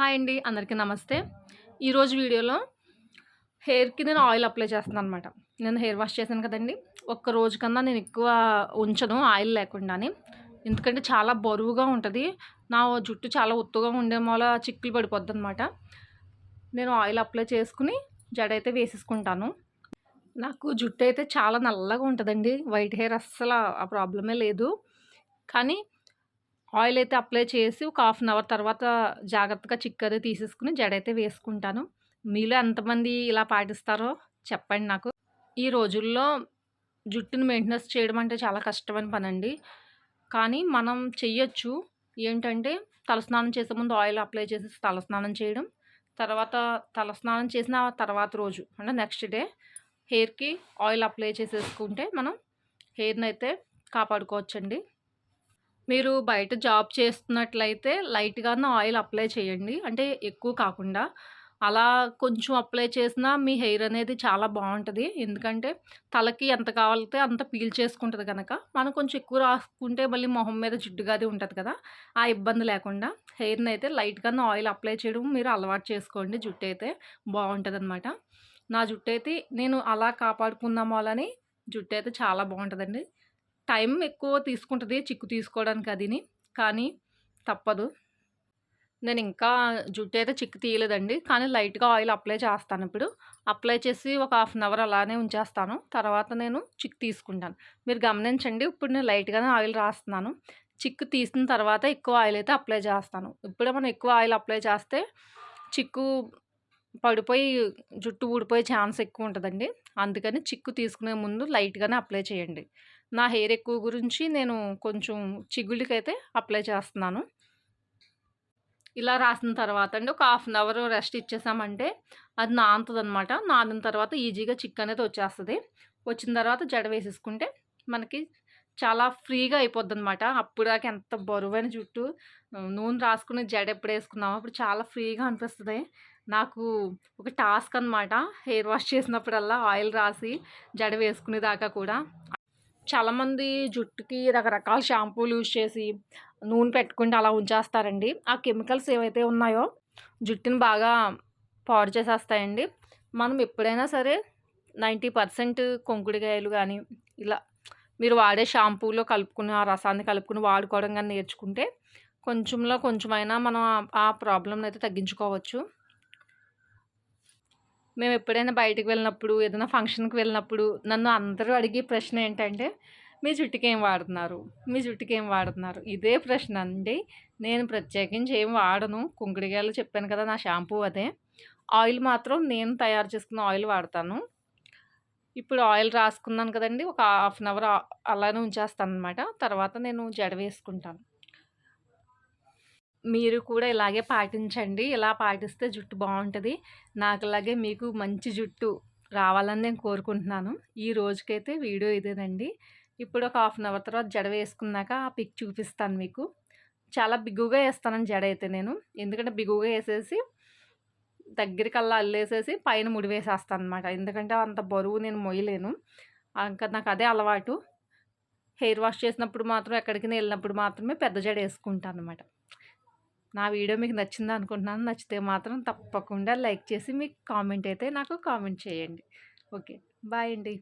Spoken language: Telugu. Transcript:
హాయ్ అండి అందరికీ నమస్తే. ఈరోజు వీడియోలో హెయిర్కి నేను ఆయిల్ అప్లై చేస్తున్నాను అనమాట నేను హెయిర్ వాష్ చేశాను కదండి. ఒక్క రోజు కన్నా నేను ఎక్కువ ఉంచను ఆయిల్ లేకుండానే. ఎందుకంటే చాలా బరువుగా ఉంటుంది. నా జుట్టు చాలా ఒత్తుగా ఉండే మూల చిక్కులు పడిపోద్ది అనమాట నేను ఆయిల్ అప్లై చేసుకుని జడ అయితే వేసేసుకుంటాను. నాకు జుట్టు అయితే చాలా నల్లగా ఉంటుందండి. వైట్ హెయిర్ అస్సలు ఆ ప్రాబ్లమే లేదు. కానీ ఆయిల్ అయితే అప్లై చేసి ఒక హాఫ్ అన్ అవర్ తర్వాత జాగ్రత్తగా చిక్కది తీసేసుకుని జడైతే వేసుకుంటాను. మీలో ఎంతమంది ఇలా పాటిస్తారో చెప్పండి నాకు. ఈ రోజుల్లో జుట్టుని మెయింటెనెన్స్ చేయడం అంటే చాలా కష్టమైన పని అండి కానీ మనం చెయ్యొచ్చు. ఏంటంటే తలస్నానం చేసే ముందు ఆయిల్ అప్లై చేసి తలస్నానం చేయడం. తర్వాత తలస్నానం చేసిన తర్వాత రోజు అంటే నెక్స్ట్ డే హెయిర్కి ఆయిల్ అప్లై చేసేసుకుంటే మనం హెయిర్ని అయితే కాపాడుకోవచ్చండి. మీరు బయట జాబ్ చేస్తున్నట్లయితే లైట్‌గానే ఆయిల్ అప్లై చేయండి. అంటే ఎక్కువ కాకుండా. అలా కొంచెం అప్లై చేసినా మీ హెయిర్ అనేది చాలా బాగుంటుంది ఎందుకంటే తలకి ఎంత కావాలితే అంత పీల్ చేసుకుంటుంది కనుక మనం కొంచెం ఎక్కువ రాసుకుంటే మళ్ళీ మొహం మీద జిడ్డుగాది ఉంటుంది కదా! ఆ ఇబ్బంది లేకుండా హెయిర్‌ని అయితే లైట్‌గానే ఆయిల్ అప్లై చేయడం మీరు అలవాటు చేసుకోండి. జుట్టు అయితే అనమాట నా జుట్టు అయితే నేను అలా కాపాడుకుందాము అని జుట్టు అయితే చాలా బాగుంటుందండి టైం ఎక్కువ తీసుకుంటుంది చిక్కు తీసుకోవడానికి అదిని. కానీ తప్పదు. నేను ఇంకా జుట్టు అయితే చిక్కు తీయలేదండి. కానీ లైట్గా ఆయిల్ అప్లై చేస్తాను ఇప్పుడు. అప్లై చేసి ఒక హాఫ్ అన్ అవర్ అలానే ఉంచేస్తాను. తర్వాత నేను చిక్కు తీసుకుంటాను. మీరు గమనించండి ఇప్పుడు నేను లైట్గానే ఆయిల్ రాస్తున్నాను. చిక్కు తీసిన తర్వాత ఎక్కువ ఆయిల్ అయితే అప్లై చేస్తాను. ఇప్పుడే మనం ఎక్కువ ఆయిల్ అప్లై చేస్తే చిక్కు పడిపోయి జుట్టు ఊడిపోయే ఛాన్స్ ఎక్కువ ఉంటుందండి. అందుకని చిక్కు తీసుకునే ముందు లైట్గానే అప్లై చేయండి. నా హెయిర్ ఎక్కువ గురించి నేను కొంచెం చిగుళ్ళకైతే అప్లై చేస్తున్నాను. ఇలా రాసిన తర్వాత అండి ఒక హాఫ్ అన్ అవర్ రెస్ట్ ఇచ్చేసామంటే అది నానుతుంది అనమాట నానిన తర్వాత ఈజీగా చిక్ అనేది వచ్చేస్తుంది. వచ్చిన తర్వాత జడ వేసేసుకుంటే మనకి చాలా ఫ్రీగా అయిపోద్ది అనమాట అప్పుడు దాకా ఎంత బరువైన జుట్టు నూనె రాసుకుని జడ ఎప్పుడు వేసుకున్నాము అప్పుడు చాలా ఫ్రీగా అనిపిస్తుంది. నాకు ఒక టాస్క్ అనమాట హెయిర్ వాష్ చేసినప్పుడల్లా ఆయిల్ రాసి జడ వేసుకునేదాకా కూడా. చాలామంది జుట్టుకి రకరకాల షాంపూలు యూజ్ చేసి నూనె పెట్టుకుంటే అలా ఉంచేస్తారండి. ఆ కెమికల్స్ ఏవైతే ఉన్నాయో జుట్టుని బాగా పాడు చేసేస్తాయండి. మనం ఎప్పుడైనా సరే నైంటీ పర్సెంట్ కొంకుడికాయలు కానీ ఇలా మీరు వాడే షాంపూలో కలుపుకుని ఆ రసాన్ని కలుపుకుని వాడుకోవడం కానీ నేర్చుకుంటే కొంచెంలో కొంచెమైనా మనం ఆ ప్రాబ్లమ్ని అయితే తగ్గించుకోవచ్చు. మేము ఎప్పుడైనా బయటకు వెళ్ళినప్పుడు ఏదైనా ఫంక్షన్కి వెళ్ళినప్పుడు నన్ను అందరూ అడిగే ప్రశ్న ఏంటంటే మీ జుట్టుకి ఏం వాడుతున్నారు? మీ జుట్టుకి ఏం వాడుతున్నారు? ఇదే ప్రశ్న అండి. నేను ప్రత్యేకించి ఏం వాడను. కుంకుడిగాయలు చెప్పాను కదా నా షాంపూ అదే. ఆయిల్ మాత్రం నేను తయారు చేసుకున్న ఆయిల్ వాడతాను. ఇప్పుడు ఆయిల్ రాసుకున్నాను కదండి. ఒక హాఫ్ అన్ అవర్ అలానే ఉంచేస్తాను అనమాట తర్వాత నేను జడ వేసుకుంటాను. మీరు కూడా ఇలాగే పాటించండి. ఇలా పాటిస్తే జుట్టు బాగుంటుంది. నాకు ఇలాగే మీకు మంచి జుట్టు రావాలని నేను కోరుకుంటున్నాను. ఈ రోజుకైతే వీడియో ఇదేనండి. ఇప్పుడు ఒక హాఫ్ అన్ అవర్ తర్వాత జడ వేసుకున్నాక ఆ పిక్ చూపిస్తాను మీకు. చాలా బిగుగా వేస్తానని జడ అయితే నేను. ఎందుకంటే బిగుగా వేసేసి దగ్గరికల్లా అల్లేసేసి పైన ముడివేసేస్తాను అనమాట ఎందుకంటే అంత బరువు నేను మొయ్యలేను. ఇంకా నాకు అదే అలవాటు. హెయిర్ వాష్ చేసినప్పుడు మాత్రం ఎక్కడికి వెళ్ళినప్పుడు మాత్రమే పెద్ద జడ వేసుకుంటాను అనమాట నా వీడియో మీకు నచ్చింది అనుకుంటున్నాను. నచ్చితే మాత్రం తప్పకుండా లైక్ చేసి మీకు కామెంట్ అయితే నాకు కామెంట్ చేయండి. ఓకే. బాయ్ అండి.